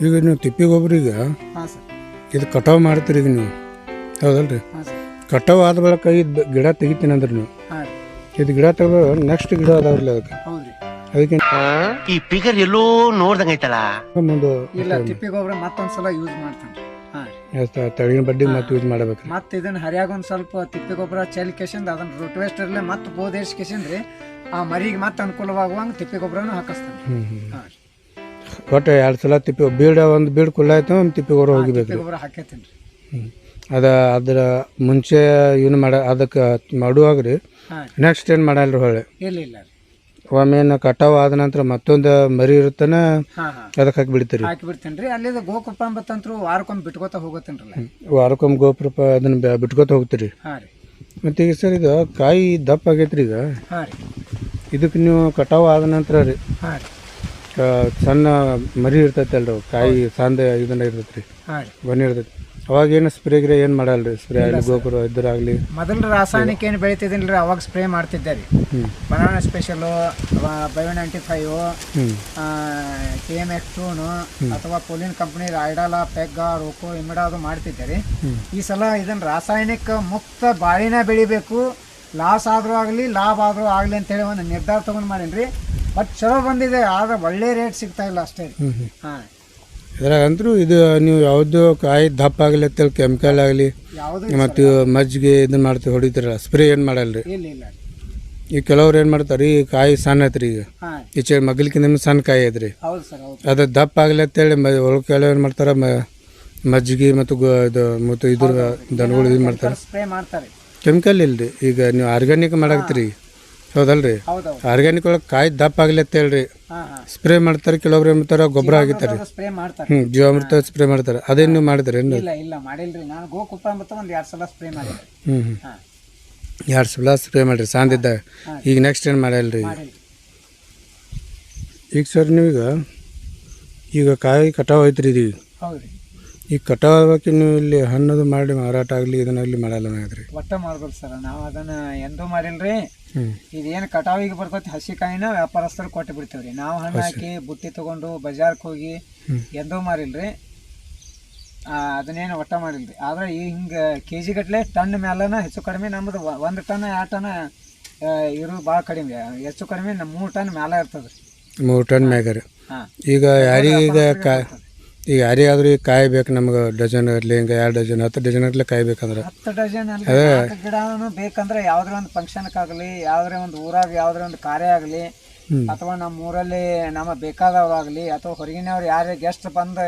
ಈಗ ನೀವು ತಿಪ್ಪಿ ಗೊಬ್ಬರ ಈಗ ಹಾಂ ಸರ್. ಇದು ಕಟಾವು ಮಾಡ್ತೀರಿ ಈಗ ನೀವು. ಹೌದಲ್ರಿ? ಹಾಂ ಸರ್. ಕಟಾವು ಆದ ಬಳಿಕ ಇದು ಗಿಡ ತೆಗಿತೀನಿ ಅಂದ್ರೆ ನೀವು. ಹಾಂ ಇದು ಗಿಡ ತಗೋ ನೆಕ್ಸ್ಟ್ ಗಿಡ ಅದಾವ್ರಲ್ಲ ಅದಕ್ಕೆ. ಹೌದ್ರಿ ಅದಕ್ಕೆ ಈ ಫಿಗರ್ ಎಲ್ಲೋ ನೋಡ್ದಂಗೈತಲ್ಲ ಒಂದು ಇಲ್ಲ ತಿಪ್ಪಿ ಗೊಬ್ಬರ ಮತ್ತೊಂದ್ಸಲ ಯೂಸ್ ಮಾಡ್ತಾನೆ ತಳಿನ ಬಡ್ಡಿ ಮತ್ತೆ ಯೂಸ್ ಮಾಡ್ಬೇಕು ಮತ್ತೆ ಇದನ್ನ ಹರಿಯಾಗ ಒಂದು ಸ್ವಲ್ಪ ತಿಪ್ಪಿ ಗೊಬ್ಬರ ಚೆಲ್ ಕೆಸಿಂದ ಅದನ್ನ ರೋಟ್ವೇಸ್ಟರ್ಲೆ ಮತ್ತೆ ಬೋದೇಶ್ ರೀ ಆ ಮರಿಗೆ ಮತ್ತೆ ಅನುಕೂಲವಾಗುವಂಗೆ ತಿಪ್ಪಿ ಗೊಬ್ಬರನು ಹಾಕಿಸ್ತಾನೆ ಹ್ಞೂ ಹ್ಞೂ ಒಟ್ಟು ಎರಡು ಸಲ ತಿಪ್ಪಿ ಬೀಡ ಒಂದು ಬೀಡ್ ಕುಲ್ಲಾಯ್ತು ಒಂದು ತಿಪ್ಪಿ ಗೊಬ್ಬರ ಹೋಗಿಬೇಕು ಗೊಬ್ಬರ ಹಾಕೈತೀನಿ ರೀ ಹ್ಞೂ ಅದ ಅದರ ಮುಂಚೆ ಏನು ಮಾಡ ಅದಕ್ಕೆ ಮಾಡುವಾಗ ರೀ ನೆಕ್ಸ್ಟ್ ಏನು ಮಾಡಲ್ರಿ ಹೊಳೆ ಇಲ್ಲ ಇಲ್ಲ ರೀ. ಒಮ್ಮೆನ ಕಟಾವು ಆದ ನಂತರ ಮತ್ತೊಂದು ಮರಿ ಇರುತ್ತಾನ ಅದಕ್ಕೆ ಹಾಕಿ ಬಿಡ್ತೀರಿ ಹಾಕಿ ಬಿಡ್ತೇನೆ ರೀ ಅಲ್ಲಿದ ಗೋಕೃಪ ಅಂತಂತ್ರು ವಾರಕ್ಕೊಮ್ಮೆ ಬಿಟ್ಕೋತ ಹೋಗತ್ತೇನ್ರಲ್ಲ. ವಾರಕ್ಕೊಮ್ಮೆ ಅದನ್ನ ಬಿಟ್ಕೋತ ಹೋಗ್ತೀರಿ. ಹಾಂ ರೀ. ಮತ್ತು ಈಗ ಸರ್ ಇದು ಕಾಯಿ ದಪ್ಪ ಆಗೈತ್ರಿ ಈಗ. ಹಾಂ ರೀ. ಇದಕ್ಕೆ ನೀವು ಕಟಾವು ಆದ ನಂತರ ರೀ. ಹಾಂ ರೀ. ಕ- ಸಣ್ಣ ಮರಿ ಇರ್ತೈತೆ ಅಲ್ರಿ ಕಾಯಿ ಸಾಂದ ಇದನ್ನ ಇರ್ತೈತೆ ರೀ ಹಾಂ ರೀ. ಗೊನೆ ಇರ್ತೈತಿ. ಅವಾಗ ಏನು ಸ್ಪ್ರೇ ಗಿರೇ ಏನು ಮಾಡಲ್ರಿ? ಸ್ಪ್ರೇ ಆಗಲಿ ಗೊಬ್ಬರ ಇದ್ರಾಗಲಿ. ಮೊದಲು ರಾಸಾಯನಿಕ ಏನು ಬೆಳಿತಿದ್ದಿಲ್ಲ ಅವಾಗ ಸ್ಪ್ರೇ ಮಾಡ್ತಿದ್ದೆ ರೀ. Banana banana special bio ninety five K M X ಟೂನು ಅಥವಾ ಪೋಲಿನ್ ಕಂಪ್ನಿ ಐಡಾಲ ಪೆಗ್ಗ ರೋಕೋ ಇಮಿಡಾ ಅದು ಮಾಡ್ತಿದ್ದೆ ರೀ. ಈ ಸಲ ಇದನ್ನ ರಾಸಾಯನಿಕ ಮುಕ್ತ ಬಾಳಿನ ಬೆಳಿಬೇಕು. ಲಾಸ್ ಆದರೂ ಆಗಲಿ ಲಾಭ ಆದರೂ ಆಗಲಿ ಅಂತೇಳಿ ಒಂದು ನಿರ್ಧಾರ ತೊಗೊಂಡು ಮಾಡೀನಿ ರೀ ಬಟ್ ಚಲೋ ಬಂದಿದೆ ಆದ್ರೆ ಒಳ್ಳೆ ರೇಟ್ ಸಿಗ್ತಾ ಇಲ್ಲ ಅಷ್ಟೇ. ರೀ ಹ್ಞೂ ಹ್ಞೂ ಹಾಂ. ಇದ್ರಾಗ ಇದು ನೀವು ಯಾವುದು ಕಾಯಿ ದಪ್ಪ ಆಗಲಿ ಅಂತೇಳಿ ಕೆಮಿಕಲ್ ಆಗಲಿ ಮತ್ತು ಮಜ್ಜಿಗೆ ಇದನ್ನ ಮಾಡ್ತೀವಿ ಹೊಡಿತೀರಲ್ಲ ಸ್ಪ್ರೇ ಏನು ಮಾಡಲ್ರಿ? ಈಗ ಕೆಲವ್ರು ಏನು ಮಾಡ್ತಾರೆ ಈ ಕಾಯಿ ಸಣ್ಣ ಐತ್ರಿ ಈಗ. ಈಚೆ ಮಗಲಿಕ್ಕಿಂತ ಸಣ್ಣ ಕಾಯಿ ಐತ್ರಿ. ಅದು ದಪ್ಪ ಆಗಲಿ ಅಂತೇಳಿ ಮ ಒಳಗೆ ಕೆಲವು ಏನು ಮಾಡ್ತಾರೆ ಮ ಮಜ್ಜಿಗೆ ಮತ್ತು ಗೊ ಇದು ಮತ್ತು ಇದ್ರ ದನಗಳು ಇದು ಮಾಡ್ತಾರೆ. ಕೆಮಿಕಲ್ ಇಲ್ರಿ. ಈಗ ನೀವು ಆರ್ಗ್ಯಾನಿಕ್ ಮಾಡಾಕ್ತೀರಿ. ಹೌದಲ್ರಿ? ಆರ್ಗ್ಯಾನಿಕ್ ಒಳಗೆ ಕಾಯಿ ದಪ್ಪ ಆಗಲಿ ಅಂತ ಹೇಳ್ರಿ. ಸ್ಪ್ರೇ ಮಾಡ್ತಾರೆ ಕೆಲವೊಬ್ರು ಏನು ಮಾಡ್ತಾರೆ ಗೊಬ್ಬರ ಆಗಿತ್ತಾರೆ ಸ್ಪ್ರೇ ಮಾಡ್ತಾರೆ. ಹ್ಞೂ ಜೀವಾಮೃತ ಸ್ಪ್ರೇ ಮಾಡ್ತಾರೆ. ಅದೇನು ನೀವು ಮಾಡಿದ್ರಿ ಏನು? ಇಲ್ಲ ಇಲ್ಲ ಮಾಡಿಲ್ರಿ. ನಾನು ಗೋಕುಪ್ಪ ಅಂತ ಒಂದು ಎರಡು ಸಲ ಸ್ಪ್ರೇ ಮಾಡ್ರಿ ಹ್ಞೂ ಹ್ಞೂ ಎರಡು ಸಲ ಸ್ಪ್ರೇ ಮಾಡಿರಿ ಸಾಂದಿದ್ದಾಗ ಈಗ ನೆಕ್ಸ್ಟ್ ಏನು ಮಾಡಲ್ರಿ? ಈಗ ಸರ್ ನೀವೀಗ ಈಗ ಕಾಯಿ ಕಟಾವು ಐತ್ರಿ ಇದು ಹೌದ್ರಿ. ಈಗ ಕಟಾವಕ್ಕೆ ನೀವು ಇಲ್ಲಿ ಹಣ್ಣದು ಮಾಡಿ ಮಾರಾಟ ಆಗಲಿ ಇಲ್ಲಿ ಮಾಡಲ್ಲ ನಾದ್ರಿ ಒಟ್ಟ ಮಾಡ್ಬೇಕು ಸರ್. ನಾವು ಅದನ್ನ ಎಂದೂ ಮಾಡಿಲ್ರಿ. ಇದೇನು ಕಟಾವಿಗೆ ಬರ್ತೈತಿ ಹಸಿ ಕಾಯಿನ ವ್ಯಾಪಾರಸ್ಥರು ಕೊಟ್ಟು ಬಿಡ್ತೇವ್ರಿ. ನಾವು ಹಣ್ಣು ಹಾಕಿ ಬುಟ್ಟಿ ತಗೊಂಡು ಬಜಾರ್ಕ್ ಹೋಗಿ ಎಂದೂ ಮಾರಿಲ್ರಿ ಅದನ್ನೇನು ಒಟ್ಟ ಮಾಡಿಲ್ರಿ. ಆದ್ರೆ ಈ ಹಿಂಗೆ ಕೆ ಜಿ ಗಟ್ಲೆ ಟನ್ ಮ್ಯಾಲನ ಹೆಚ್ಚು ಕಡಿಮೆ ನಮ್ಮದು ಒಂದು ಟನ್ ಎರಡು ಟನ್ ಇರು ಭಾಳ ಕಡಿಮೆ. ಹೆಚ್ಚು ಕಡಿಮೆ ನಮ್ಮ ಮೂರು ಟನ್ ಮೇಲೆ ಇರ್ತದೆ ರೀ ಮೂರು ಟನ್ ಮ್ಯಾಗ ಈಗ ಯಾರಿಗೀಗ ಕಾಯಿ ಈಗ ಯಾರಿಗಾದ್ರೂ ಈಗ ಕಾಯಿ ಬೇಕು ನಮ್ಗೆ ಡಜನ್ ಇರಲಿ ಹಿಂಗೆ ಎರಡು ಡಜನ್ ಹತ್ತು ಡಜನ್ ಇರಲಿ ಕಾಯಿ ಬೇಕಂದ್ರೆ ಹತ್ತು ಡಜನ್ ಅಲ್ಲ ನಾಲ್ಕು ಗಿಡನು ಬೇಕಂದ್ರೆ ಯಾವ್ದ್ರ ಒಂದು ಫಂಕ್ಷನ್ಕಾಗಲಿ ಯಾವ್ದ್ರ ಒಂದು ಊರಾಗ ಯಾವ್ದ್ರ ಒಂದು ಕಾರ್ಯ ಆಗಲಿ ಅಥವಾ ನಮ್ಮ ಊರಲ್ಲಿ ನಮ್ಮ ಬೇಕಾದವ್ರಾಗಲಿ ಅಥವಾ ಹೊರಗಿನವ್ರು ಯಾರೇ ಗೆಸ್ಟ್ ಬಂದು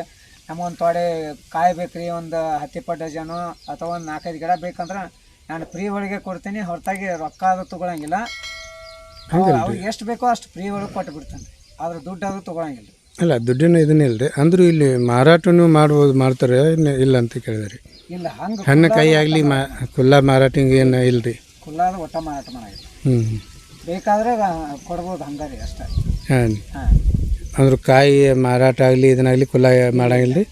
ನಮಗೊಂದು ತೊಡೆ ಕಾಯಿ ಬೇಕ್ರಿ ಒಂದು ಹತ್ತಿಪ್ಪ ಡಜನು ಅಥವಾ ಒಂದು ನಾಲ್ಕೈದು ಗಿಡ ಬೇಕಂದ್ರೆ ನಾನು ಫ್ರೀ ಒಳಗೆ ಕೊಡ್ತೀನಿ ಹೊರತಾಗಿ ರೊಕ್ಕ ಅದು ತೊಗೊಳಂಗಿಲ್ಲ. ಅವ್ರಿಗೆ ಎಷ್ಟು ಬೇಕೋ ಅಷ್ಟು ಫ್ರೀ ಒಳಗೆ ಕೊಟ್ಟು ಬಿಡ್ತಾನೆ ಆದ್ರೆ ದುಡ್ಡು ಅದು ತೊಗೊಳಂಗಿಲ್ಲ. ಅಲ್ಲ ದುಡ್ಡಿನ ಇದನ್ನ ಇಲ್ರಿ. ಅಂದ್ರೂ ಇಲ್ಲಿ ಮಾರಾಟನೂ ಮಾಡ್ಬೋದು ಮಾಡ್ತಾರೆ ಇನ್ನು ಇಲ್ಲ ಅಂತ ಕೇಳಿದ್ರಿ. ಇಲ್ಲ ಹಂಗೆ ಹಣ್ಣು ಕಾಯಿ ಆಗಲಿ ಮಾ ಕುಲ್ಲ ಮಾರಾಟ ಹಿಂಗೆ ಏನು ಇಲ್ರಿ. ಕುಲ್ಲಾದ ಒಟ್ಟ ಮಾರಾಟ ಹ್ಞೂ ಬೇಕಾದ್ರೆ ಕೊಡ್ಬೋದು ಹಂಗಾರಿ ಅಷ್ಟೇ. ಹಾಂ. ಹಾಂ. ಅಂದ್ರೆ ಕಾಯಿ ಮಾರಾಟ ಆಗಲಿ ಇದನ್ನಾಗಲಿ ಕುಲ್ಲ ಮಾಡಂಗಿಲ್ಲ ರೀ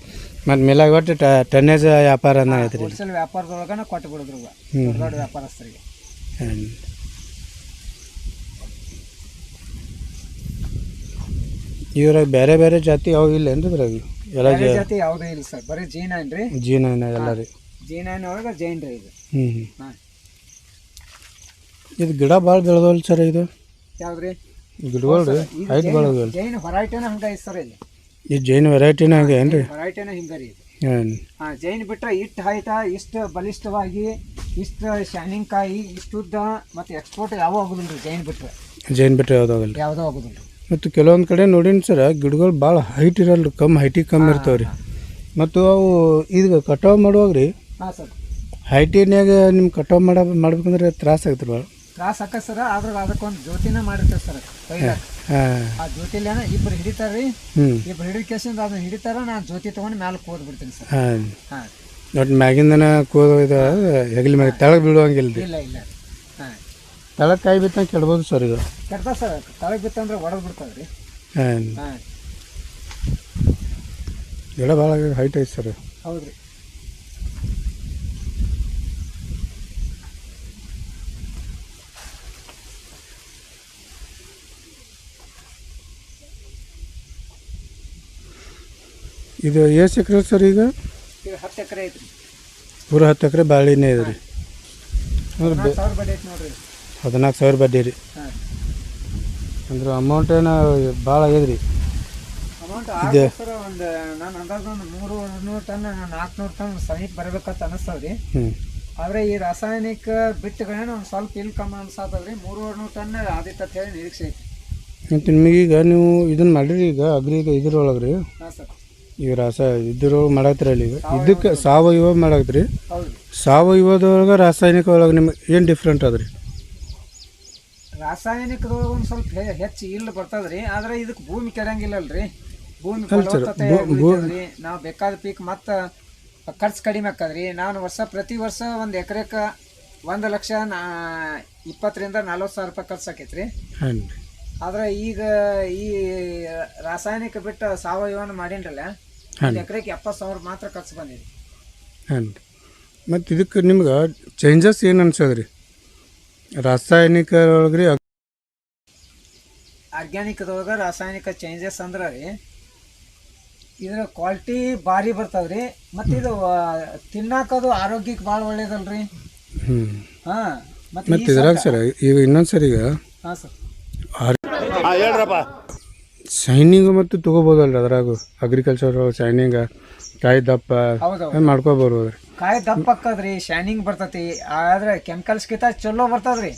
ಮತ್ತು ಮೇಲಾಗ ಒಟ್ಟು ಟನ್ನೇಜ್ ವ್ಯಾಪಾರ ಅನ್ನೋ ಐತ್ರಿ ಹೋಲ್ಸೇಲ್ ವ್ಯಾಪಾರದೊಳಗನ ಕೊಟ್ಟು ಬಿಡಿದ್ರು ದೊಡ್ಡ ದೊಡ್ಡ ವ್ಯಾಪಾರಸ್ಥರಿಗೆ. ಹಾಂ ಇವ್ರಾಗ ಬೇರೆ ಬೇರೆ ಜಾತಿ ಯಾವ ಇಲ್ಲ ಏನ್ರಿ ಇದ್ರಾಗ ಎಲ್ಲ ಬೇರೆ ಜಾತಿ ಯಾವುದೂ ಇಲ್ಲ ಸರ್. ಬರೀ ಜೀನ ಏನ್ರಿ? ರೀ ಜೀನ ಎಲ್ಲ ರೀ. ಜಿ ನೈನ್ ಒಳಗೆ ಜೈನ್ ರೀ ಇದು. ಹ್ಞೂ ಹ್ಞೂ ಹಾಂ. ಇದು ಗಿಡ ಭಾಳ ಬೆಳೆದವಲ್ಲ ಸರ್ ಇದು. ಯಾವ್ದ್ರಿ? ಗಿಡಗಳು ರೀ. ಹೈಟ್ ಭಾಳ ಅದಾವಲ್ಲ ಜೈನ್ ಹೊರೈಟಿನ ಹಂಗ ಐತೆ ಸರ್ ಇಲ್ಲಿ. ಈ ಜೈನ್ ವೆರೈಟಿನ ಹಂಗೆ ಏನು ರೀ ಹೊರೈಟಿನ ಹಿಂಗ ರೀ ಇದು. ಹಾಂ ಹಾಂ ಜೈನ್ ಬಿಟ್ರೆ ಇಷ್ಟು ಹೈಟ ಇಷ್ಟು ಬಲಿಷ್ಠವಾಗಿ ಇಷ್ಟು ಶಾನಿಂಗ್ ಕಾಯಿ ಇಷ್ಟು ಉದ್ದ ಮತ್ತು ಎಕ್ಸ್ಪೋರ್ಟ್ ಯಾವ ಆಗೋದಿಲ್ಲ ರೀ ಜೈನ್ ಬಿಟ್ರೆ. ಜೈನ್ ಬಿಟ್ಟರೆ ಯಾವುದಾಗಲ್ಲ ರೀ ಯಾವುದೂ ಆಗೋದಿಲ್ಲ ರೀ ಮತ್ತು ಕೆಲವೊಂದು ಕಡೆ ನೋಡೀನಿ ಸರ ಗಿಡಗಳು ಭಾಳ ಹೈಟ್ ಇರಲ್ಲ ರೀ ಕಮ್ಮಿ ಹೈಟಿಗೆ ಕಮ್ಮಿ ಇರ್ತಾವೆ ರೀ ಮತ್ತು ಅವು ಈಗ ಕಟಾವು ಮಾಡುವಾಗ ರೀ ಹಾಂ ಸರ್. ಹೈಟಿನ್ಯಾಗ ನಿಮ್ಮ ಕಟಾವು ಮಾಡ ಮಾಡ್ಬೇಕಂದ್ರೆ ತ್ರಾಸ ಆಗ್ತದೆ ಭಾಳ. ತ್ರಾಸ ಆಕತ್ ಸರ್ ಆದ್ರೆ ಅದಕ್ಕೊಂದು ಜ್ಯೋತಿನ ಮಾಡಿರ್ತಾರೆ ಸರ್. ಆ ಜ್ಯೋತಿಲೇನ ಇಬ್ರು ಹಿಡಿತಾರೆ ರೀ. ಇಬ್ರು ಹಿಡಿದ ಕೇಸಿಂದ ಅದನ್ನ ಹಿಡಿತಾರ ನಾನು ಜ್ಯೋತಿ ತೊಗೊಂಡು ಮ್ಯಾಲೆ ಕೂದ್ ಬಿಡ್ತೀನಿ ಸರ್. ಹಾಂ. ಹಾಂ. ಒಟ್ಟು ಮ್ಯಾಗಿಂದನ ಕೂದ ಇದು ಹೆಗಲ ಮ್ಯಾಗ ತೆಳಗೆ ಬೀಳುವಂಗಿಲ್ಲ ರೀ ಇಲ್ಲ ಇಲ್ಲ. ತೆಳಗೆ ಕಾಯಿ ಬಿತ್ತಂಗೆ ಕೆಡ್ಬೋದು ಸರ್ ಇದು ಕೆಡ್ತಾ ಸರ್ ತಳಗೆ ಬಿತ್ತಂದ್ರೆ ಒಡೆದು ಬಿಡ್ತಾವೆ ರೀ ಹಾಂ. ಹಾಂ ಗಿಡ ಭಾಳ ಹೈಟ್ ಐತೆ ಸರ್. ಹೌದು ರೀ ಇದು ಎಷ್ಟು ಎಕರೆ ಸರ್ ಈಗ? ಈಗ ಹತ್ತು ಎಕರೆ ಐತ್ರಿ. ಪೂರ ಹತ್ತು ಎಕರೆ ಬಾಳಿನೇ ಇದೆ ರೀ ಐತಿ ನೋಡ್ರಿ. ಹದಿನಾಲ್ಕು ಸಾವಿರ ಬಡ್ಡಿ ರೀ. ಅಂದ್ರೆ ಅಮೌಂಟ್ ಏನೋ ಭಾಳ ಆಗ್ಯದ ರೀ. ಅಮೌಂಟ್ ಸರ್ ಒಂದು ನಾನು ಅಂದಾಜು ಒಂದು ಮೂರು ನೂರು ಟನ್ ನಾಲ್ಕುನೂರು ಟನ್ ಸಮೀಪ ಬರಬೇಕಂತ ಅನಿಸ್ತದೆ ರೀ. ಆದರೆ ಈ ರಾಸಾಯನಿಕ ಬಿತ್ತುಗಳೇನು ಒಂದು ಸ್ವಲ್ಪ ಇಲ್ಲಿ ಕಮ್ಮಿ ರೀ. ಮೂರುವರೆ ನೂರು ಟನ್ ಆದಿತ್ತು ಅಂತ ಹೇಳಿ ನಿರೀಕ್ಷೆ ಐತಿ. ಮತ್ತು ನಿಮಗೀಗ ನೀವು ಇದನ್ನು ಮಾಡಿರಿ ಈಗ ಅಗ್ರಿ ಇದ್ರೊಳಗೆ ರೀ ಹಾಂ ಸರ್. ಈಗ ರಾಸ ಇದ್ರೊಳಗೆ ಮಾಡತ್ತೀರಲ್ಲ ಈಗ. ಇದಕ್ಕೆ ಸಾವಯವ ಮಾಡತ್ರಿ. ಹೌದು. ಸಾವಯವದೊಳಗೆ ರಾಸಾಯನಿಕ ಒಳಗೆ ನಿಮ್ಗೆ ಏನು ಡಿಫ್ರೆಂಟ್ ಅದ ರೀ ರಾಸಾಯನಿಕದೊಳಗೆ ಒಂದು ಸ್ವಲ್ಪ ಹೆಚ್ಚು ಇಲ್ಲ ಬರ್ತದ್ರಿ ಆದ್ರೆ ಇದಕ್ಕೆ ಭೂಮಿ ಕೆಡಂಗಿಲ್ಲಲ್ರಿ. ಭೂಮಿ ಫಲವತ್ತತೆ ಉಳಿತದ್ರಿ ನಾವು ಬೇಕಾದ ಪೀಕ್ ಮತ್ತೆ ಖರ್ಚು ಕಡಿಮೆ ಆಕದ್ರಿ. ನಾನು ವರ್ಷ ಪ್ರತಿ ವರ್ಷ ಒಂದು ಎಕರೆಕ ಒಂದು ಲಕ್ಷ ನಾ ಇಪ್ಪತ್ತರಿಂದ ನಲ್ವತ್ತು ಸಾವಿರ ರೂಪಾಯಿ ಖರ್ಚು ಆಕೈತ್ರಿ. ಆದ್ರೆ ಈಗ ಈ ರಾಸಾಯನಿಕ ಬಿಟ್ಟು ಸಾವಯವನ ಮಾಡಿನ್ರಲ್ಲ ಎಕರೆಗೆ ಎಪ್ಪತ್ತು ಸಾವಿರ ಮಾತ್ರ ಖರ್ಚು ಬಂದಿದೆ. ಮತ್ತೆ ಇದಕ್ಕೆ ನಿಮ್ಗೆ ಚೇಂಜಸ್ ಏನು ಅನ್ಸೋದು ರೀ ರಾಸಾಯನಿಕ ಒಳಗೆ ರೀ ಆರ್ಗ್ಯಾನಿಕ್ದೊಳಗೆ ರಾಸಾಯನಿಕ ಚೇಂಜಸ್ ಅಂದ್ರೆ ರೀ ಇದ್ರ ಕ್ವಾಲಿಟಿ ಭಾರಿ ಬರ್ತದ್ರಿ ಮತ್ತು ಇದು ತಿನ್ನಾಕದು ಆರೋಗ್ಯಕ್ಕೆ ಭಾಳ ಒಳ್ಳೇದಲ್ರಿ. ಹ್ಞೂ ಹಾಂ ಮತ್ತು ಮತ್ತು ಇದ್ರಾಗ ಸರ್ ಈಗ ಇನ್ನೊಂದು ಸರ್ ಈಗ ಹಾಂ ಸರ್. ಶೈನಿಂಗ್ ಮತ್ತು ತೊಗೋಬೋದಲ್ರಿ ಅದ್ರಾಗ ಅಗ್ರಿಕಲ್ಚರ್ ಶೈನಿಂಗ್ ಕಾಯಿ ದಪ್ಪ ಹೌದೌದು ಮಾಡ್ಕೋಬರ್ಬೋದ್ರಿ ಕಾಯಿ ದಪ್ಪ ದಪ್ಪಕ್ಕದ್ರಿ ಶೈನಿಂಗ್ ಬರ್ತತಿ ಆದ್ರೆ ಕೆಮಿಕಲ್ಸ್ ಕಿತ್ತ ಚಲೋ ಬರ್ತದ್ರಿ.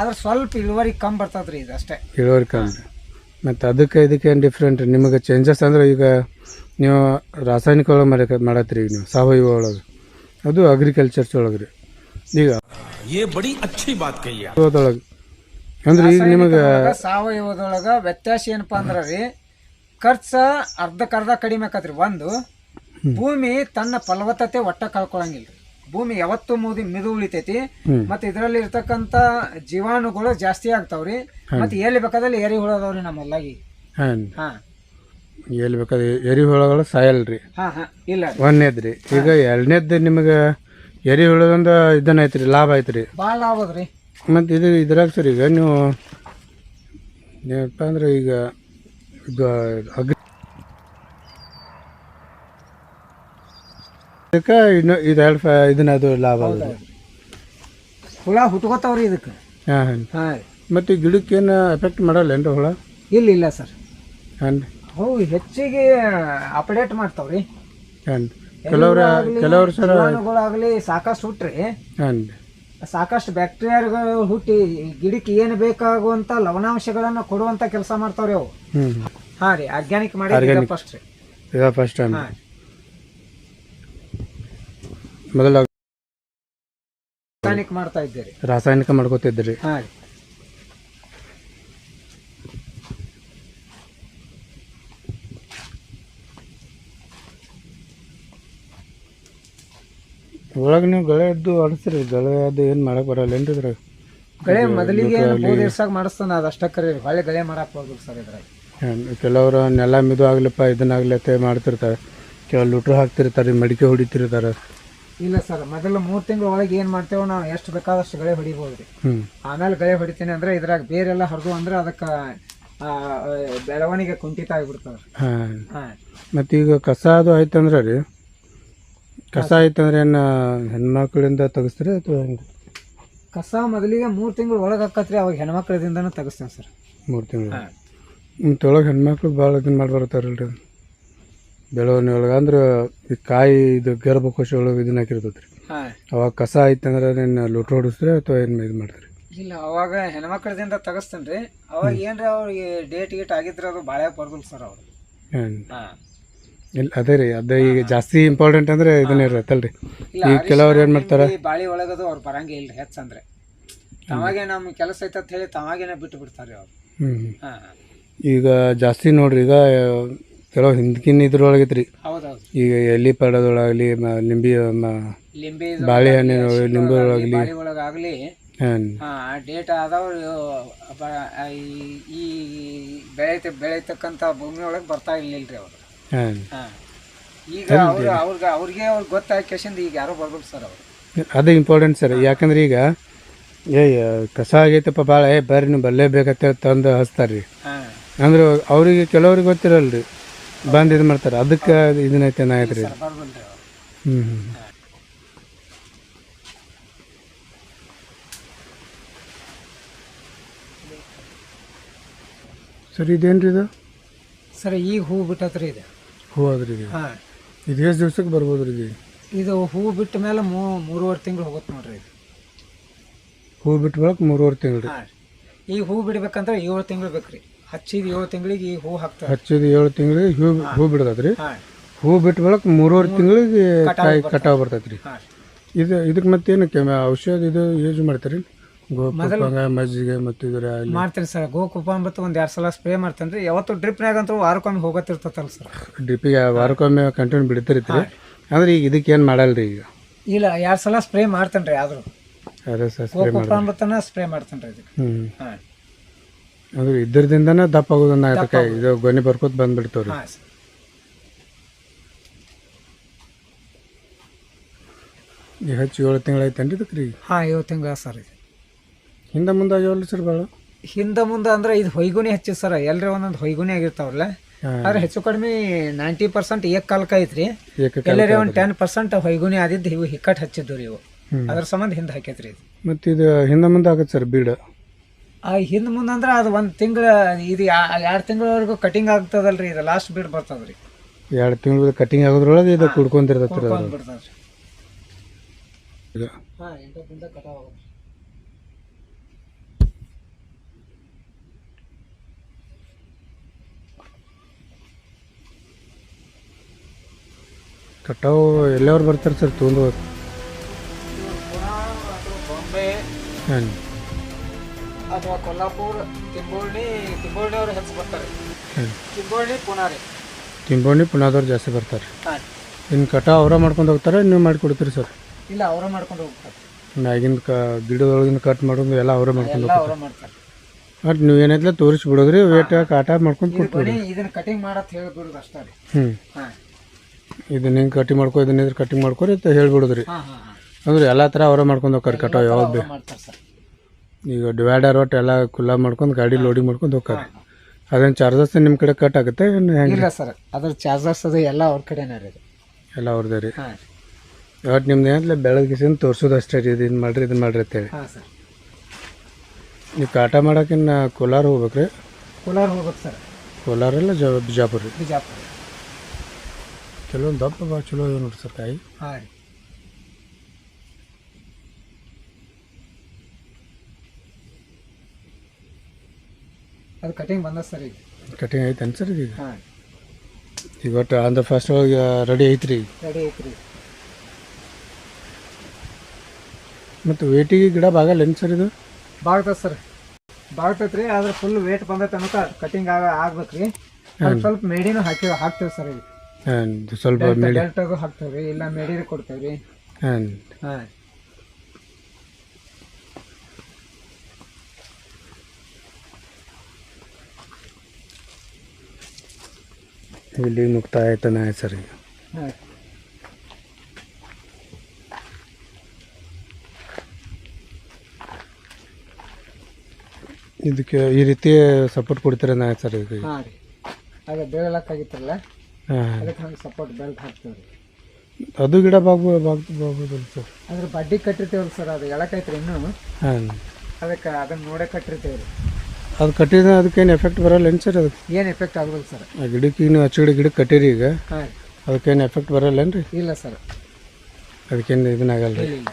ಆದ್ರೆ ಸ್ವಲ್ಪ ಇಳುವರಿ ಕಮ್ಮಿ ಬರ್ತದ್ರಿ ಇದು ಅಷ್ಟೇ. ಇಳುವರಿ ಕಮ್ಮಿ ಮತ್ತೆ ಅದಕ್ಕೆ ಇದಕ್ಕೆ ಏನು ಡಿಫ್ರೆಂಟ್ ನಿಮಗೆ ಚೇಂಜಸ್ ಅಂದ್ರೆ ಈಗ ನೀವು ರಾಸಾಯನಿಕ ಒಳಗೆ ಮಾಡಕ್ಕೆ ಮಾಡತ್ರಿ ಈಗ ನೀವು ಸಾವಯವ ಒಳಗೆ. ಅದು ಅಗ್ರಿಕಲ್ಚರ್ಸ್ ಒಳಗೆ ರೀ. ಈಗ ಏ ಬಡಿ ಅಚ್ಚಿ ಬಾತ್ ಕೈ ನಿಮಗೆ ಸಾವಯವದೊಳಗೆ ವ್ಯತ್ಯಾಸ ಏನಪ್ಪಾ ಅಂದ್ರೆ ರೀ ಖರ್ಚು ಅರ್ಧಕ್ಕರ್ಧ ಕಡಿಮೆ ಆಕತ್ರಿ. ಒಂದು ಭೂಮಿ ತನ್ನ ಫಲವತ್ತತೆ ಒಟ್ಟ ಕಳ್ಕೊಳಂಗಿಲ್ಲ. ಭೂಮಿ ಯಾವತ್ತು ಮುದಿ ಮಿದು ಉಳಿತೈತಿ. ಮತ್ತೆ ಇದರಲ್ಲಿ ಇರ್ತಕ್ಕಂತ ಜೀವಾಣುಗಳು ಜಾಸ್ತಿ ಆಗ್ತಾವ್ರಿ. ಮತ್ತೆ ಎಲ್ಲಿ ಬೇಕಾದಲ್ಲಿ ಎರಿ ಹುಳದವ್ರಿ ನಮ್ಮ ಹೊಲ್ದಾಗಿ ಹಾಂ. ಎಲ್ಲಿ ಬೇಕಾದ್ರೆ ಎರಿ ಹುಳಗಳು ಸಾಯಲ್ರಿ. ಇಲ್ಲ ಒಂದನೇದ್ರಿ. ಈಗ ಎರಡನೇದ್ದು ನಿಮಗೆ ಎರಿಹುಳದಿಂದ ಇದನ್ನ ಐತ್ರಿ ಲಾಭ ಐತ್ರಿ. ಭಾಳ ಆಗೋದ್ರಿ ಮತ್ತು ಇದು ಇದ್ರಾಗ ಸರ್ ಈಗ ನೀವು ಏನಪ್ಪ ಅಂದ್ರೆ ಈಗ ಈಗ ಅಗ್ರಿ ಇದಕ್ಕೆ ಇನ್ನು ಇದು ಎರಡು ಇದನ್ನ ಅದು ಲಾಭ ಅದ ಹುಳ ಹುಟ್ಕೋತಾವ್ರಿ ಇದಕ್ಕೆ. ಹಾಂ ಹಾಂ ಹಾ. ಮತ್ತು ಈ ಗಿಡಕ್ಕೆ ಏನು ಎಫೆಕ್ಟ್ ಮಾಡಲ್ಲೇನ್ರಿ ಹುಳ? ಇಲ್ಲ ಇಲ್ಲ ಸರ್. ಹಾಂ ಅವು ಹೆಚ್ಚಿಗೆ ಅಪ್ಡೇಟ್ ಮಾಡ್ತಾವ್ರಿ. ಹಾಂ ಕೆಲವ್ರ ಕೆಲವ್ರು ಸರ್ ಜೀವಾಣುಗಳಾಗ್ಲಿ ಸಾಕಷ್ಟು ಹುಟ್ರಿ. ಹಾಂ ಸಾಕಷ್ಟು ಬ್ಯಾಕ್ಟೀರಿಯಾಗಳು ಹುಟ್ಟಿ ಗಿಡಕ್ಕೆ ಏನು ಬೇಕಾಗುವಂತ ಲವಣಾಂಶಗಳನ್ನ ಕೊಡುವಂತ ಕೆಲಸ ಮಾಡ್ತಾವ್ರಿ ಅವು. ಹ್ಞೂ ಹಾ ರೀ ಆರ್ಗ್ಯಾನಿಕ್ ಮಾಡಿ ಫಸ್ಟ್ ರೀ. ಫಸ್ಟ್ ಹಾ ಮೊದಲ ರಾಸಾಯನಿಕ ಮಾಡ್ತಾ ಇದ್ದೀರಿ. ರಾಸಾಯನಿಕ ಮಾಡ್ಕೋತಿದ್ರಿ ಹಾ. ಒಳಗೆ ನೀವು ಗಳೆ ಎದ್ದು ಆಡಿಸ್ತೀರಿ. ಗಳೆ ಅದು ಏನು ಮಾಡಕ್ಕೆ ಬರಲ್ಲ. ಏನ್ರಿ ಇದ್ರಾಗ ಗಳೆ ಮೊದಲಿಗೆ ಮೂರು ಇರ್ಸಾಗ ಮಾಡಿಸ್ತಾನ. ಅದು ಅಷ್ಟಕ್ಕರಿ ಹೊಳೆ ಗಳೆ ಮಾಡಕ್ ಹೋಗ್ಬೇಕು ಸರ್ ಇದ್ರಾಗ ಕೆಲವರು ನೆಲ ಮಿದು ಆಗ್ಲಪ್ಪ ಇದನ್ನಾಗ್ಲತ್ತೆ ಮಾಡ್ತಿರ್ತಾರೆ. ಕೆಲವು ಲುಟ್ರು ಹಾಕ್ತಿರ್ತಾರೆ ಮಡಿಕೆ ಹೊಡಿತಿರ್ತಾರೆ. ಇಲ್ಲ ಸರ್ ಮೊದಲು ಮೂರು ತಿಂಗಳ ಒಳಗೆ ಏನು ಮಾಡ್ತೇವೆ ನಾವು ಎಷ್ಟು ಬೇಕಾದಷ್ಟು ಗಳೆ ಹೊಡಿಬೋದು ರೀ ಆಮೇಲೆ ಗಳೆ ಹೊಡಿತೀನಿ ಅಂದ್ರೆ ಇದ್ರಾಗ ಬೇರೆಲ್ಲ ಹರಿದು ಅಂದ್ರೆ ಅದಕ್ಕೆ ಬೆಳವಣಿಗೆ ಕುಂಠಿತ ಆಗಿಬಿಡ್ತಾವ್ರಿ ಮತ್ತು ಈಗ ಕಸ ಅದು ಆಯ್ತಂದ್ರೆ ರೀ ಕಸ ಆಯ್ತಂದ್ರೆ ಏನು ಹೆಣ್ಮಕ್ಳಿಂದ ತೆಗಿಸ್ತೀರಿ ಅಥವಾ ಕಸ ಮೊದಲಿಗೆ ಮೂರು ತಿಂಗಳು ಒಳಗೆ ಹಾಕತ್ರಿ ಅವಾಗ ಹೆಣ್ಮಕ್ಳದಿಂದನೂ ತೆಗಿಸ್ತೇನೆ ಸರ್. ಮೂರು ತಿಂಗಳು. ಮತ್ತು ಒಳಗೆ ಹೆಣ್ಮಕ್ಳು ಭಾಳ ಇದನ್ನ ಮಾಡಿ ಬರ್ತಾರಲ್ರಿ ಬೆಳವಣಿಗೆ ಒಳಗೆ ಅಂದ್ರೆ ಈ ಕಾಯಿ ಇದು ಗರ್ಭಕೋಶ ಒಳಗೆ ಇದನ್ನ ಹಾಕಿರ್ತೈತೆ ರೀ ಹಾಂ. ಅವಾಗ ಕಸ ಐತೆ ಅಂದ್ರೆ ನಿನ್ನ ಲುಟ್ರು ಹೊಡಿಸ್ರಿ ಅಥವಾ ಏನು ಇದು ಮಾಡ್ತೀರಿ? ಇಲ್ಲ ಅವಾಗ ಹೆಣ್ಮಕ್ಳದಿಂದ ತಗಸ್ತನ್ರಿ. ರೀ ಅವಾಗ ಏನ್ರಿ ಅವ್ರಿಗೆ ಡೇಟ್ ಗೀಟ್ ಆಗಿದ್ರೆ ಅದು ಭಾಳ ಬರ್ದಿಲ್ಲ ಸರ್ ಅವ್ರು. ಹಾಂ. ಇಲ್ಲ ಅದೇ ರೀ ಅದೇ ಈಗ ಜಾಸ್ತಿ ಇಂಪಾರ್ಟೆಂಟ್ ಅಂದ್ರೆ ಇದನ್ನೇ ಇರತ್ತಲ್ರಿ. ಇಲ್ಲ ಈಗ ಕೆಲವ್ರು ಏನು ಮಾಡ್ತಾರೆ? ಈ ಬಾಳಿ ಒಳಗದು ಅವ್ರು ಬರಂಗೇ ಇಲ್ಲ ಹೆಚ್ಚಂದ್ರೆ ತಮಗೆ ನಮ್ಮ ಕೆಲಸ ಐತೆ ಅಂತ ಹೇಳಿ ತಮಗೇನೆ ಬಿಟ್ಟು ಬಿಡ್ತಾರೆ ಅವ್ರು. ಹ್ಞೂ ಹಾಂ. ಈಗ ಜಾಸ್ತಿ ನೋಡ್ರಿ ಈಗ ಕೆಲವು ಹಿಂದ್ಕಿನ ಇದ್ರೊಳಗೈತೆ ರೀ ಈಗ ಎಲ್ಲಿ ಪಡೆದೊಳಗಲಿ ನಿಂಬಿ ಲಿಂಬಿ ಲಿಂಬೆ ಬಾಳೆಹಣ್ಣಿನ ನಿಂಬೆ ಒಳಗಲಿ ಆಗ್ಲಿ ಒಳಗಾಗ್ಲಿ ಡೇಟ್ ಆದವ್ರು ಈ- ಬೆಳೆತ ಬೆಳೆತಕ್ಕಂಥ ಭೂಮಿ ಒಳಗೆ ಬರ್ತಾ ಇರ್ಲಿಲ್ರಿ ಅವರು. ಹಾಂ ಹಾ. ಈಗ ಅವ್ರು ಅವ್ರಿಗೆ ಅವ್ರಿಗೆ ಅವ್ರಿಗೆ ಗೊತ್ತಾಗ ಕೇಸಿಂದ ಈಗ ಯಾರು ಬರ್ಬೇಕು ಸರ್ ಅವರು. ಅದು ಇಂಪಾರ್ಟೆಂಟ್ ಸರ್. ಯಾಕಂದ್ರೆ ಈಗ ಏಯ್ ಕಸ ಆಗೈತಪ್ಪ ಭಾಳ ಏ ಬರ್ರಿ ನೀವು ಬರಲೇಬೇಕಂತೇಳಿ ತಂದು ಹಚ್ತಾರೆ ರೀ ಅಂದ್ರೆ ಅವ್ರಿಗೆ ಕೆಲವ್ರಿಗೆ ಗೊತ್ತಿರಲ್ಲ ರೀ ಬಂದು ಇದು ಮಾಡ್ತಾರೆ. ಅದಕ್ಕೆ ಇದನ್ನ ಏನಾಯ್ತು ರೀ ಹ್ಞೂ ಹ್ಞೂ ಸರ್ ಇದೇನು ರೀ ಇದು? ಸರ್ ಈಗ ಹೂ ಬಿಟ್ಟತ್ರಿ ಇದು. ಹೂ ಅದ್ರಿ ಇದು? ಹಾಂ. ಇದು ಎಷ್ಟು ದಿವ್ಸಕ್ಕೆ ಬರ್ಬೋದು ರೀ ಇದು? ಇದು ಹೂ ಬಿಟ್ಟ ಮೇಲೆ ಮೂ ಮೂರುವರೆ ತಿಂಗಳು ಹೋಗುತ್ತೆ ನೋಡ್ರಿ ಇದು. ಹೂ ಬಿಟ್ಟು ಬಳಕ ಮೂರುವರೆ ತಿಂಗಳು. ರೀ ಹಾಂ. ಈಗ ಹೂ ಬಿಡ್ಬೇಕಂದ್ರೆ ಏಳು ತಿಂಗಳು ಬೇಕ್ರಿ. ಹಚ್ಚಿದ ಏಳು ತಿಂಗಳಿಗೆ ಹೂ ಹಾಕ್ತಾರೆ. ಹಚ್ಚಿದ ಏಳು ತಿಂಗಳಿಗೆ ಹೂ ಹೂ ಬಿಡ್ತೈತೆ ರೀ ಹಾಂ ಬಿಟ್ಟು ಬಳಕ ಮೂರುವರೆ ತಿಂಗಳಿಗೆ ಕಾಯಿ ಕಟಾವ್ ಬರ್ತೈತ್ರಿ. ಇದು ಇದಕ್ಕೆ ಮತ್ತೇನು ಕೆಮ ಔಷಧ ಇದು ಯೂಸ್ ಮಾಡ್ತೀರಿ? ಗೋಪಂಗ ಮಜ್ಜಿಗೆ ಮತ್ತು ಇದರ ಮಾಡ್ತೀನಿ ಸರ್. ಗೋಕುಪ ಅಂಬತ್ತು ಒಂದು ಎರಡು ಸಲ ಸ್ಪ್ರೇ ಮಾಡ್ತೇನೆ ರೀ ಯಾವತ್ತು ಡ್ರಿಪ್ನಾಗ ಅಂತೂ ವಾರಕ್ಕೊಮ್ಮೆ ಹೋಗತ್ತಿರ್ತತಲ್ಲ ಸರ್. ಡ್ರಿಪ್ಪಿಗೆ ವಾರಕ್ಕೊಮ್ಮೆ ಕಂಟಿನ್ಯೂ ಬಿಡ್ತಿರ್ತೀರಿ. ಅಂದ್ರೆ ಈಗ ಇದಕ್ಕೆ ಏನು ಮಾಡಲ್ರಿ ಈಗ? ಇಲ್ಲ ಎರಡು ಸಲ ಸ್ಪ್ರೇ ಮಾಡ್ತೇನೆ ರೀ ಆದರೂ. ಅದೇ ಸರ್ ಸ್ಪ್ರೇ ಗೋಕುಪ ಅಂಬತ್ತನ ಸ್ಪ್ರೇ ಮಾಡ್ತೇನೆ ರೀ ಇದಕ್ಕೆ ಹ್ಞೂ ಹಾಂ ಅಂದ್ರೆ ಇದ್ರದಿಂದನೇ ದಪ್ಪ ಆಗೋದನ್ನ ಅದಕ್ಕೆ ಇದು ಗೊನೆ ಬರ್ಕೋತ ಬಂದ್ಬಿಡ್ತಾವ್ರಿ ಹಾಂ ಸರ್. ಈಗ ಹಚ್ಚಿ ಏಳು ತಿಂಗಳಾಯ್ತೇನ್ರಿ ಇದಕ್ಕೆ ರೀ ಹಾಂ ಏಳು ತಿಂಗಳ ಸರ್ ಇದು. ಹಿಂದೆ ಮುಂದೆ ಆಗ್ಯಾವಲ್ಲ ಸರ್ ಭಾಳ? ಹಿಂದೆ ಮುಂದೆ ಅಂದ್ರೆ ಇದು ಹೊಯ್ಗುನಿ ಹಚ್ಚಿದ್ ಸರ್ ಎಲ್ಲರೂ ಒಂದೊಂದು ಹೊಯ್ಗುನಿ ಆಗಿರ್ತಾವಲ್ಲ. ಆದ್ರೆ ಹೆಚ್ಚು ಕಡಿಮೆ ನೈಂಟಿ ಪರ್ಸೆಂಟ್ ಏಕ್ ಕಾಲಕ ಐತ್ರಿ. ಏಕಕಾಲ ಎಲ್ಲರೇ ಒಂದು ಟೆನ್ ಪರ್ಸೆಂಟ್ ಹೊಯ್ಗುನಿ ಆದಿದ್ದು ಇವು ಹಿಕ್ಕಟ್ ಹಚ್ಚಿದ್ದು ರೀ ಇವು. ಅದ್ರ ಸಂಬಂಧ ಹಿಂದೆ ಹಾಕೈತ್ರಿ ಇದು. ಮತ್ತು ಇದು ಹಿಂದೆ ಮುಂದೆ ಆಗತ್ತೆ ಸರ್ ಬೀಡ. ಆ ಹಿಂದೆ ಮುಂದೆ ಅಂದ್ರೆ ಅದು ಒಂದು ತಿಂಗಳ ಇದು ಎರಡು ತಿಂಗಳವರೆಗೂ ಕಟಿಂಗ್ ಆಗ್ತದಲ್ರಿ ಇದು ಲಾಸ್ಟ್ ಬೀಡ್ ಬರ್ತದ್ರಿ. ಎರಡು ತಿಂಗಳು ಕಟಿಂಗ್ ಆಗೋದ್ರೊಳಗೆ ಇದು ಕುಡ್ಕೊಂತಿರ್ತೈತೆ ರೀ ಅದು. ಬಿಡ್ತದ್ರಿ ಇದು ಹಾಂ ಎಂಟು ದಿನದಾಗ ಕಟಾವ್ ಆಗುತ್ತೆ ಕಟಾವು ಎಲ್ಲವ್ರು ಬರ್ತಾರೆ ಸರ್ ತೊಗೊಂಡು ಬಾಂಬೆ ಹಾಂ ಅಥವಾ ಕೊಲ್ಲಾಪುರ ತಿಂಬೋಳ್ಳಿ ತಿಂಬೋಳ್ಳಿ ಅವರು ಹೆಚ್ಚು ಬರ್ತಾರೆ. ತಿಂಬೋಳ್ಳಿ ಪುನಾರಿ. ತಿಂಬೋಣಿ ಪುಣಾದವ್ರು ಜಾಸ್ತಿ ಬರ್ತಾರೆ. ಹಾಂ. ಇನ್ನು ಕಟಾವು ಅವರ ಮಾಡ್ಕೊಂಡು ಹೋಗ್ತಾರೆ ನೀವು ಮಾಡಿ ಕೊಡ್ತೀರಿ ಸರ್? ಇಲ್ಲ ಅವರ ಮಾಡ್ಕೊಂಡು ಹೋಗ್ತಾರೆ. ಮ್ಯಾಗಿಂದ ಕ ಗಿಡದೊಳಗಿಂದ ಕಟ್ ಮಾಡೋದು ಎಲ್ಲ ಅವರೇ ಮಾಡ್ಕೊಂಡು ಎಲ್ಲ ಹೋಗ್ತಾರೆ. ಮಾಡ್ತಾರೆ. ಬಟ್ ನೀವು ಏನೈತ್ಲ ತೋರಿಸಿ ಬಿಡೋದ್ರಿ ವೇಟ್ ಕಾಟ ಮಾಡ್ಕೊಂಡು ಇದು ಕೊಟ್ಬಿಡ್ರಿ. ಬರೀ ಇದನ್ನ ಕಟಿಂಗ್ ಮಾಡತ್ ಹೇಳ್ಬಿಡುದು ಅಷ್ಟೇ ರೀ. ಹ್ಞೂ ಹಾಂ. ಇದನ್ನ ಹಿಂಗೆ ಕಟಿಂಗ್ ಮಾಡ್ಕೊ ಇದನ್ನ ಇದ್ರ ಕಟಿಂಗ್ ಮಾಡ್ಕೊರಿ ಅಂತ ಹೇಳ್ಬಿಡೋದ್ರಿ. ಹಾಂ ಹಾಂ ಹಾಂ. ಅಂದ್ರೆ ಎಲ್ಲ ಥರ ಅವರೇ ಮಾಡ್ಕೊಂಡು ಹೋಗ್ತಾರೆ ಕಟಾವು ಯಾವ್ದು ಬೇಕು ಮಾಡ್ತಾರೆ ಸರ್. ಈಗ ಡಿವೈಡರ್ ಒಟ್ಟು ಎಲ್ಲ ಕುಲ್ಲ ಮಾಡ್ಕೊಂಡು ಗಾಡಿ ಲೋಡಿಂಗ್ ಮಾಡ್ಕೊಂಡು ಹೋಗ್ತಾರೆ. ಅದೇನು ಚಾರ್ಜಸ್ ನಿಮ್ಮ ಕಡೆ ಕಟ್ ಆಗುತ್ತೆ ಏನು ಹೆಂಗೆ? ಇಲ್ಲ ಸರ್ ಅದ್ರ ಚಾರ್ಜಸ್ ಅದು ಎಲ್ಲ ಅವ್ರ ಕಡೆನೇ ರೀ ಎಲ್ಲ ಅವ್ರದ್ದೇ ರೀ. ಹಾಂ. ಒಟ್ಟು ನಿಮ್ದು ಏನಂತಲೇ ಬೆಳಗ್ಗೆ ತೋರಿಸೋದು ಅಷ್ಟೇ ರೀ ಇದನ್ನು ಮಾಡ್ರಿ ಇದನ್ನ ಮಾಡ್ರಿ ಅಂತೇಳಿ. ಹಾಂ ಸರ್. ನೀವು ಕಾಟ ಮಾಡೋಕಿನ್ನ ಕೋಲಾರ ಹೋಗ್ಬೇಕು ರೀ ಕೋಲಾರ ಹೋಗ್ಬೇಕು ಸರ್. ಕೋಲಾರೆಲ್ಲ ಜ ಬಿಜಾಪುರ? ರೀ ಬಿಜಾಪುರ. ಕೆಲವೊಂದು ದಪ್ಪ ಭಾಳ ಚಲೋ ಇವೆ ನೋಡಿರಿ ಸರ್ ಕಾಯಿ ಹಾಂ ರೀ. ಅದು ಕಟಿಂಗ್ ಬಂದ ಸರ್. ಈಗ ಕಟಿಂಗ್ ಐತೆ ಸರ್ ಈಗ. ಹಾಂ. ಈಗ ಒಟ್ಟು ಆನ್ ದ ಫಸ್ಟ್ ಒಳಗೆ ರೆಡಿ ಐತ್ರಿ ರೆಡಿ ಐತ್ರಿ. ಮತ್ತು ವೇಟಿಗೆ ಗಿಡ ಬಾಗಲ್ಲ ಏನು ಸರ್ ಇದು? ಬಾಳ್ತದೆ ಸರ್. ಬಾಗ್ತೈತೆ ರೀ ಆದ್ರೆ ಫುಲ್ ವೇಟ್ ಬಂದೈತೆ ತನಕ ಕಟಿಂಗ್ ಆಗ ಆಗ್ಬೇಕು ರೀ ಸ್ವಲ್ಪ ಮೇಡಿನೂ ಹಾಕಿ ಹಾಕ್ತೇವೆ ಸರ್ ಈಗ. ಹಾಂ ಸ್ವಲ್ಪ ಮೇಡಿ ಬೆಲ್ಟಾಗೂ ಹಾಕ್ತೇವೆ ರೀ ಇಲ್ಲ ಮೇಡಿನೂ ಕೊಡ್ತೇವೆ ರೀ ಹಾಂ ಹಾಂ. ಇಲ್ಲಿ ಆಯ್ತಾನೆ ಆಯ್ತು ಸರ್. ಈಗ ಇದಕ್ಕೆ ಈ ರೀತಿ ಸಪೋರ್ಟ್ ಕೊಡ್ತೀರ ನಾ ಸರ್? ಈಗ ಹಾಂ ರೀ. ಅದು ಬೀಳಕ್ಕಾಗಿತ್ತಲ್ಲ ಅದಕ್ಕೆ ಹಂಗೆ ಸಪೋರ್ಟ್ ಬೆಲ್ಟ್ ಹಾಕ್ತೀವಿ ಅದು ಗಿಡ ಬಾಗ್ಬೋ ಬಾಗ್ ಬಾಗ್ಬೋದಲ್ಲ ಸರ್. ಅದ್ರ ಬಡ್ಡಿ ಕಟ್ಟಿರ್ತೇವಲ್ಲ ಸರ್ ಅದು ಎಳಕೈತ್ರಿ ಇನ್ನೂ. ಹಾಂ. ಅದಕ್ಕೆ ಅದನ್ನ ನೋಡೇ ಕಟ್ಟಿರ್ತೇವೆ ರೀ ಅದು ಕಟ್ಟಿದ್ರೆ ಅದಕ್ಕೇನು ಎಫೆಕ್ಟ್ ಬರಲ್ಲ ಏನು ಸರ್ ಅದಕ್ಕೆ? ಏನು ಎಫೆಕ್ಟ್ ಆಗಲ್ಲ ಸರ್? ಆ ಗಿಡಕ್ಕೆ ನೀವು ಹಚ್ಚಗಡೆ ಗಿಡಕ್ಕೆ ಕಟ್ಟಿರಿ ಈಗ. ಹಾಂ. ಅದಕ್ಕೇನು ಎಫೆಕ್ಟ್ ಬರಲ್ಲ ಏನು ರೀ ಇಲ್ಲ ಸರ್. ಅದಕ್ಕೇನು ಇದನ್ನಾಗಲ್ಲ ರೀ ಇಲ್ಲ ಇಲ್ಲ.